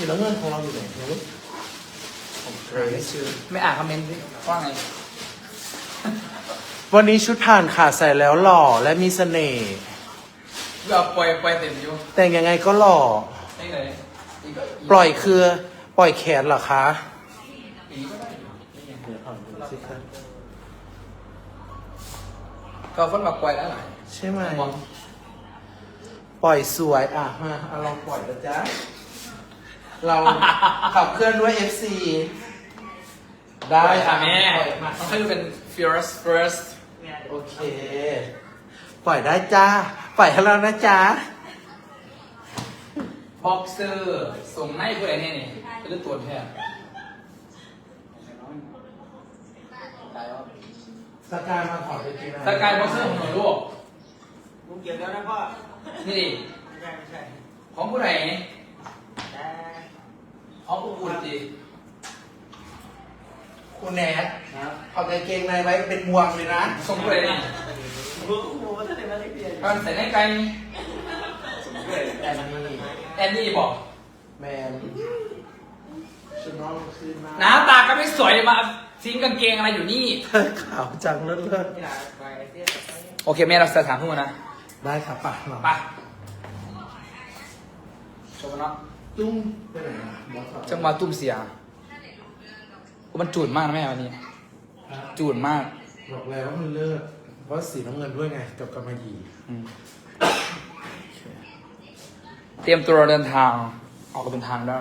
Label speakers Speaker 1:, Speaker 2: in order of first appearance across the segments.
Speaker 1: สีน้ำเงินของเราอยู่ไหนไม่รู้ผมหาไม่เจอ
Speaker 2: ไม่อ่านคอมเมนต์ดิว่าไง
Speaker 1: วันนี้ชุดผ่านขาดใส่แล้วหล่อและมีเสน่ห์
Speaker 2: เราปล่อยปล่อยเต็มอยู่
Speaker 1: แต่งยังไงก็หล่อ
Speaker 2: ไม่เลยอีกก็
Speaker 1: ปล่อยคือ ปล่อยแขนเหรอคะ
Speaker 2: อีกก็ได้อยู่
Speaker 1: เดี๋ยวอ่านดูสิคะ
Speaker 2: ก็คนมาปล่อยแล้วหลาย
Speaker 1: ใช่ไหม
Speaker 2: มอง
Speaker 1: ปล่อยสวยอะมาเอาลองปล่อยนะจ๊ะ เราขับเคลื่อนด้วย FC ได้
Speaker 2: ได้ค่ะแม่
Speaker 1: ปล่อยมา
Speaker 2: ต้องให้ดูเป็น first first
Speaker 1: โอเค ปล่อยได้จ้า ปล่อยให้เรานะจ๊ะ
Speaker 2: บ็อกเซอร์ส่งให้ผู้ใดเนี่ยนี่เป็นตัวแทน
Speaker 1: สกายมาถอดไปกิน
Speaker 2: สกายบ็อกเซอร์ของหน่วยลูก
Speaker 3: ลุงเกี่ยวแล้วนะพ่อ
Speaker 2: นี่ดิ
Speaker 3: ไม่ใช่ไม่ใช่
Speaker 2: ของผู้ใด
Speaker 3: แต่
Speaker 2: ของผู้อุ่นดิ
Speaker 1: คุณแนทเอากางเกงในไว้เป็นบวงเลยนะ
Speaker 2: ส่งผู้ใดนี่
Speaker 3: โอ้โหถ้าเป็นอะไรเปลี่ยน
Speaker 2: ตอนใส่ในไก่
Speaker 1: แอนนี่
Speaker 2: แอนนี่บอก
Speaker 1: แมนชุดน้องขึ้นมา
Speaker 2: หน้าตาก็ไม่สวยมาทิ้งกางเกงอะไรอยู่นี่
Speaker 1: เธอขาวจังเลิศเลิศ
Speaker 3: นี่นะไปเตี้ยไป
Speaker 2: โอเคแม่เราจะถามพูดนะ
Speaker 1: ได้ครับป่ะหรอ
Speaker 2: ไปโชว์เนาะ
Speaker 1: ตุ้มไปไหนอะบอส
Speaker 2: จังหวะตุ้มเสียมันจูดมากนะแม่วันนี้ จูดมาก
Speaker 1: บอกแล้วว่ามันเลิศเพราะสีน้ำเงินด้วยไง กับกำมะหยี่
Speaker 2: อืมเตรียมตัวเดินทาง ออกเดินทางได้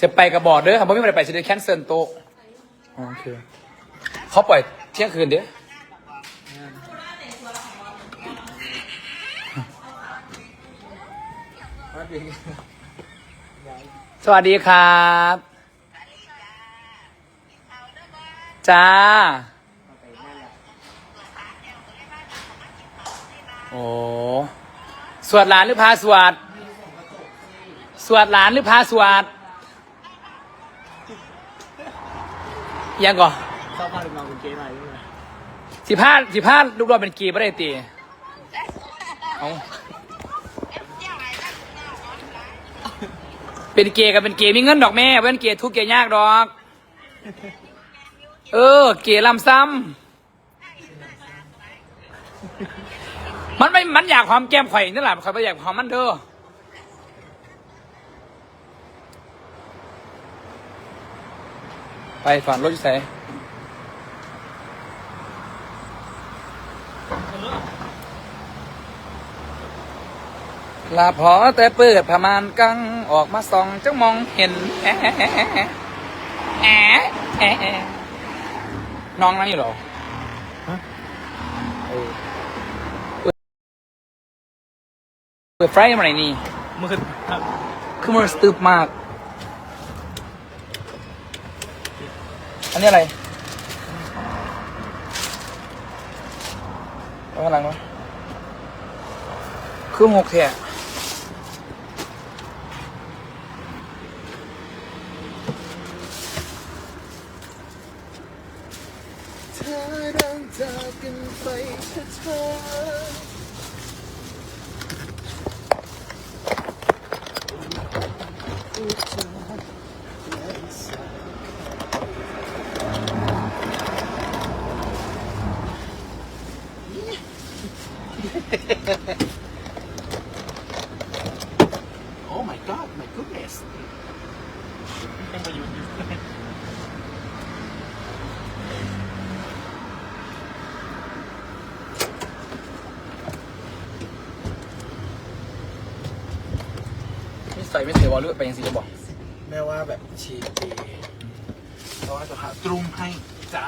Speaker 2: จะไปกับบอร์ดเด้อครับผมไม่ได้ไปจะได้แคนเซิลโต๊ะอ๋อโอเคเขาปล่อยเที่ยงคืนเด้อ สวัสดีครับ จ้า โอ้สวดหลานหรือพาสวด สวดหลานหรือพาสวด ยังก่อน
Speaker 3: เข้าพาลูกน้องคุณเก๋หน่อยด้วย
Speaker 2: สิพาสิพาลูกรอดเป็นกีไม่ได้ตีเอา เป็นเกย์กับเป็นเกย์มีเงินดอกแม่เว้นเกย์ทุกเกย์ยากดอก เออ เกย์ลำซ้ำมันไม่มันอยากหอมแก้มข่อยนั่นแหละข่อยไม่อยากหอมมันเด้อไปฝันรถอยู่ ลาพอแต่เปิดผ้ามานกังออกมาส่องจังมองเห็นแอะแอะแอะแอะแอะแอะแอะน้องนั่นอยู่เหรอเออเปิดไฟมาไหนนี่
Speaker 3: มือ
Speaker 2: คือมันสตึบมาก อันนี้อะไรเอาข้างหลังวะคือหกแท่
Speaker 1: ธอเดินจากกันไปช้าโอ้ my god my goodness
Speaker 3: เป็นประยุทธ์อ
Speaker 2: ใส่ไม่เสียวอลเลือดไปยังสีจะบอก
Speaker 1: แม่ว่าแบบชีสดีเพราะว่าจะหาตรุงให้จ้า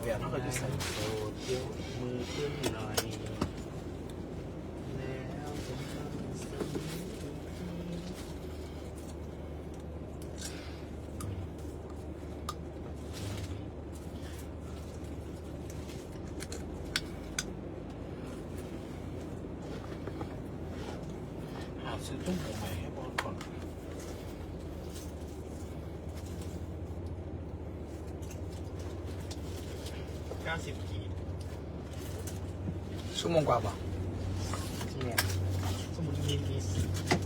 Speaker 1: เดี๋ยวเราก็จะใส่โซเดียวมือขึ้นหน่อยแล้วจะทำสักหาซื้อตุ้มผมใหม่ให้บอลก่อน
Speaker 3: เก้า
Speaker 1: สิบกี
Speaker 2: ชั่วโมงกว่าป่ะ
Speaker 1: เนี่ยสมุนยีนดี
Speaker 2: ฟิน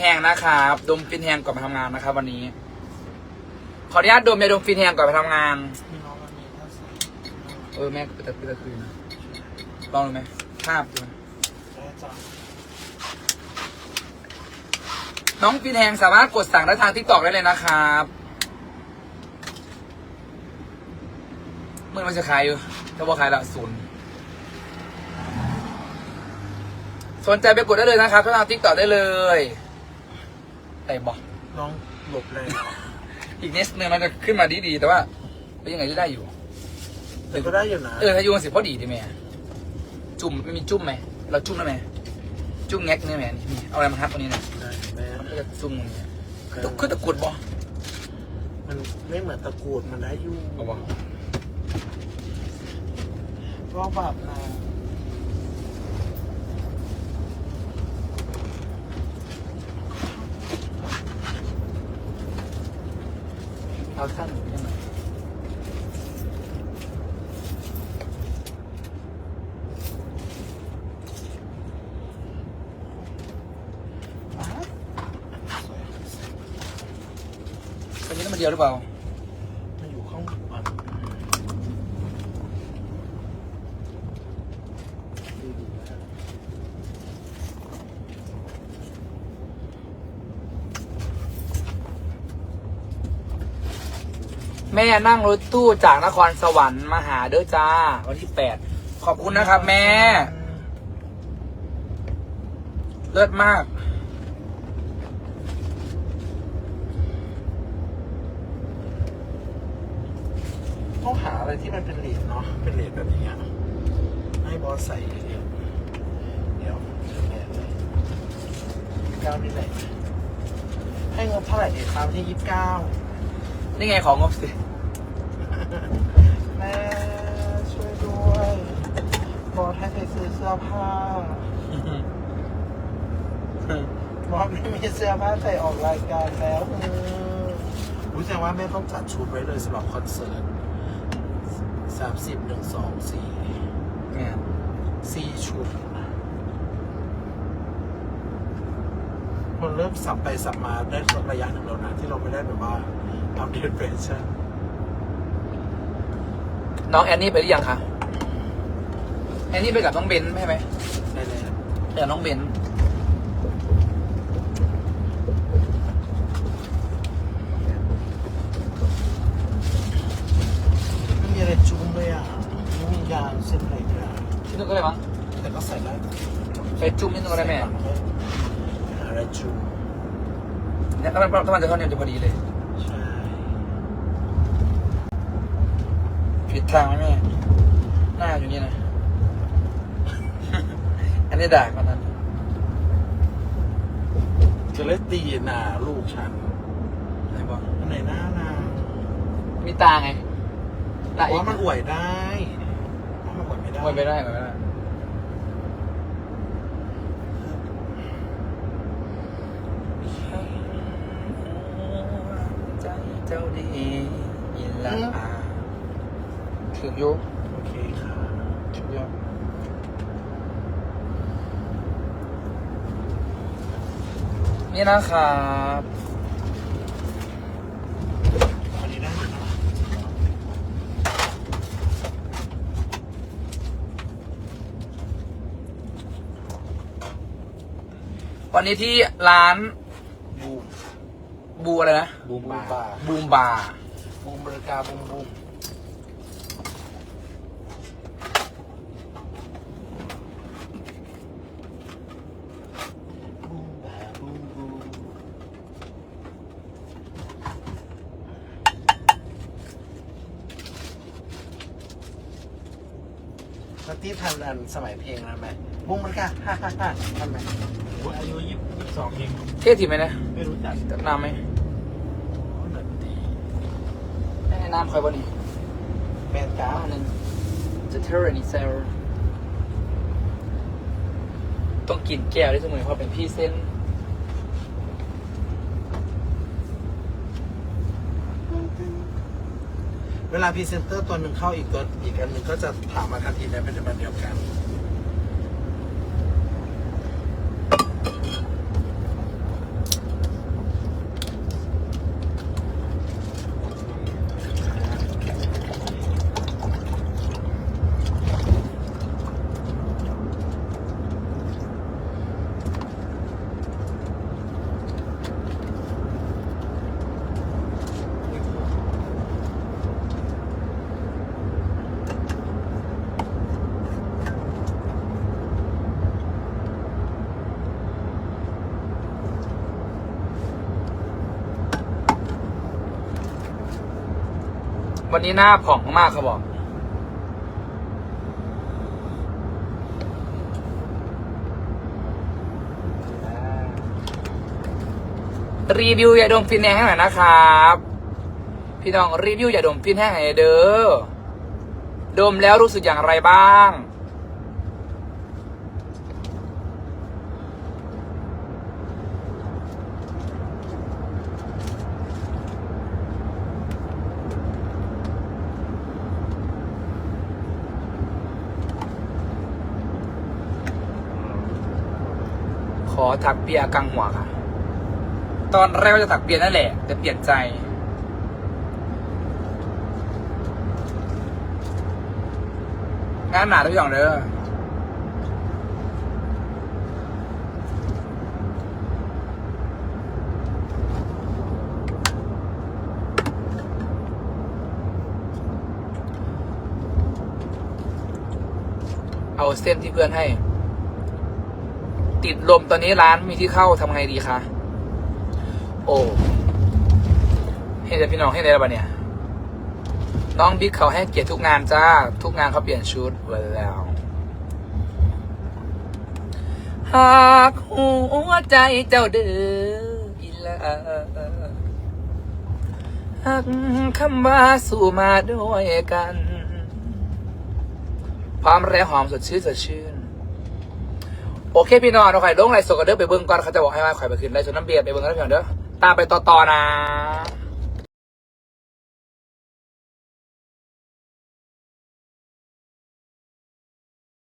Speaker 2: แห้งนะครับ ดมฟินแห้งก่อนไปทำงานนะครับ วันนี้ ขออนุญาตดมยาดมฟินแห้งก่อนไปทำงาน เออแม่ไปตัดไปตัดคืนนะลองดูไหมภาพดูไหมน้องฟินแห้งสามารถกดสั่งได้ทางทิกตอกได้เลยนะครับเมื่อมันจะขายอยู่ถ้าว่าขายละศูนย์สนใจไปกดได้เลยนะครับทางทิกตอกได้เลย แต่บอก
Speaker 1: น้องหลบเลย
Speaker 2: อีกนิดนึงมันจะขึ้นมาดีๆแต่ว่าเป็นยังไงที่ได้อยู่
Speaker 1: แต่ก็ได้อยู่นะ
Speaker 2: เออถ้ายุ่งสิพอดีดิแม่จุ่มไม่มีจุ่มไหมเราจุ่มได้ไหมจุ่มแงกเนี่ยแม่นี่มีเอาอะไรมาทับตรงนี้นะ
Speaker 1: ได้แม่
Speaker 2: มันก็จะจุ่มตรงนี้ตะคือตะกรุดบ่
Speaker 1: มันไม่เหมือนตะกรูดมันได้อยู่
Speaker 2: เอาบ่
Speaker 1: เพราะแบบนะ
Speaker 2: เอาสั้นยังไงวันนี้ต้องมาเดียวหรือเปล่า
Speaker 1: มันอยู่ข้างบนดีดีนะ
Speaker 2: แม่นั่งรถตู้จากนครสวรรค์มาหาเด้อจ้า วันที่แปดขอบคุณนะครับ แม่ เลิศมาก
Speaker 1: ต้องหาอะไรที่มันเป็นเหรียญเนาะ เป็นเหรียญแบบนี้อะให้บอสใส่เหรียญเดี๋ยวเชิญแม่เลยเก้านี่ไหนให้งบเท่าไหร่ดีครับที่ยี่สิบเก้า
Speaker 2: นี่ไงของงบสิ
Speaker 1: แม่ช่วยด้วยบอสให้ไปซื้อเสื้อผ้าบอสไม่มีเสื้อผ้าใส่ออกรายการแล้วเออรู้แสดงว่าแม่ต้องจัดชุดไว้เลยสำหรับคอนเสิร์ตสามสิบหนึ่งสองสี่
Speaker 2: เนี่ย
Speaker 1: สี่ชุด มันเริ่มสับไปสับมาได้สักระยะหนึ่งแล้วนะที่เราไม่ได้แบบว่าอัปเดตแฟชั่น
Speaker 2: น้องแอนนี่ไปหรือยังคะแอนนี่ไปกับน้องเบนใช่ไหม
Speaker 1: ได้แล้ว
Speaker 2: ไปกับน้องเบน
Speaker 1: ไม่มีอะไรจุ้มเลยอะไม่มียางเส้นไหนเลยอะ
Speaker 2: ที่นึกก็ได้มั้ง
Speaker 1: แต่ก็ใส่ได้
Speaker 2: ไปจุ่มนิดนึงก็ได้แม่
Speaker 1: หาอะไรจุ้ม
Speaker 2: เนี่ยถ้ามันถ้ามันจะเท่านี้มันจะพอดีเลย
Speaker 1: ใช่
Speaker 2: ผิดทางไหมแม่ หน้าอยู่นี่นะ อันนี้ด่ากันนั้น
Speaker 1: จะเล่นตีหนาลูกฉัน
Speaker 2: ไหนบอก
Speaker 1: อันไหนหน้านาง
Speaker 2: มีตาไง ตา
Speaker 1: เพ
Speaker 2: อีก
Speaker 1: ราะมันอวยได้มันอวยไม่ได้
Speaker 2: ไม่ไปได้ไม่ไปได้ ใจ เจ้าดีอินละอาถึงอยุ
Speaker 1: โอเคค่ะ
Speaker 2: ถึงอยุนี่นะครับ
Speaker 1: อันนี้ได้อยู่นะ
Speaker 2: วันนี้ที่ร้าน
Speaker 1: บูม
Speaker 2: บูอะไรนะ
Speaker 1: บูมบาร์
Speaker 2: บูมบาร์
Speaker 1: บูมบริการบูมบูมบูมบาร์บูมบูมแล้วที่ทันอันสมัยเพลงนั้นไหมบุ้งมันค่ะฮ่าฮ่าฮ่าทันไหม
Speaker 4: อายุยี่สิบสองเอง
Speaker 2: เท่ทีไหมนะ
Speaker 4: ไม่รู้จัก
Speaker 2: จัดน้ำไหม
Speaker 1: ดนตรี
Speaker 2: แนะน้ำคอยบ่นี่
Speaker 1: แมนจ้า
Speaker 2: อันนึงจะเทอร์นิเซลต้องกินแก้วได้เสมอเพราะเป็นพี่เส้น
Speaker 1: เวลาพรีเซนเตอร์ตัวหนึ่งเข้าอีกตัวอีกอันหนึ่งก็จะถามมาทันทีในประเป็นเดียวกัน
Speaker 2: วันนี้หน้าผ่องมากเขาบอก รีวิวยาดมฟินแห้งให้หน่อยนะครับ พี่น้องรีวิวยาดมฟินแห้งให้หน่อยเด้อดมแล้วรู้สึกอย่างไรบ้าง อถักเปียกังหัวค่ะ ตอนแรกว่าจะถักเปียนั่นแหละ แต่เปลี่ยนใจ งานหนาทุกอย่างเด้อเอาเส้นที่เพื่อนให้ ติดลมตอนนี้ร้านมีที่เข้าทำไงดีคะโอ้เห็นแต่พี่น้องให้ได้แล้วปะเนี่ย น้องบิ๊กเขาให้เกียรติทุกงานจ้า ทุกงานเขาเปลี่ยนชุดไว้แล้วหากหัวใจเจ้าเดืออีลาหักคำว่าสู่มาด้วยกันพร้อมแร่หอมสดชื่นสดชื่น โอเคพี่น้องเราข่อยลงไรสดกันเด้อไปเบิ้งก่อนเขาจะบอกให้ว่าข่ไปขึ้นไรสดน้ำเบียร์ไปเบิ้งกันแล้วพี่น้องเด้อตามไปต่อๆนะ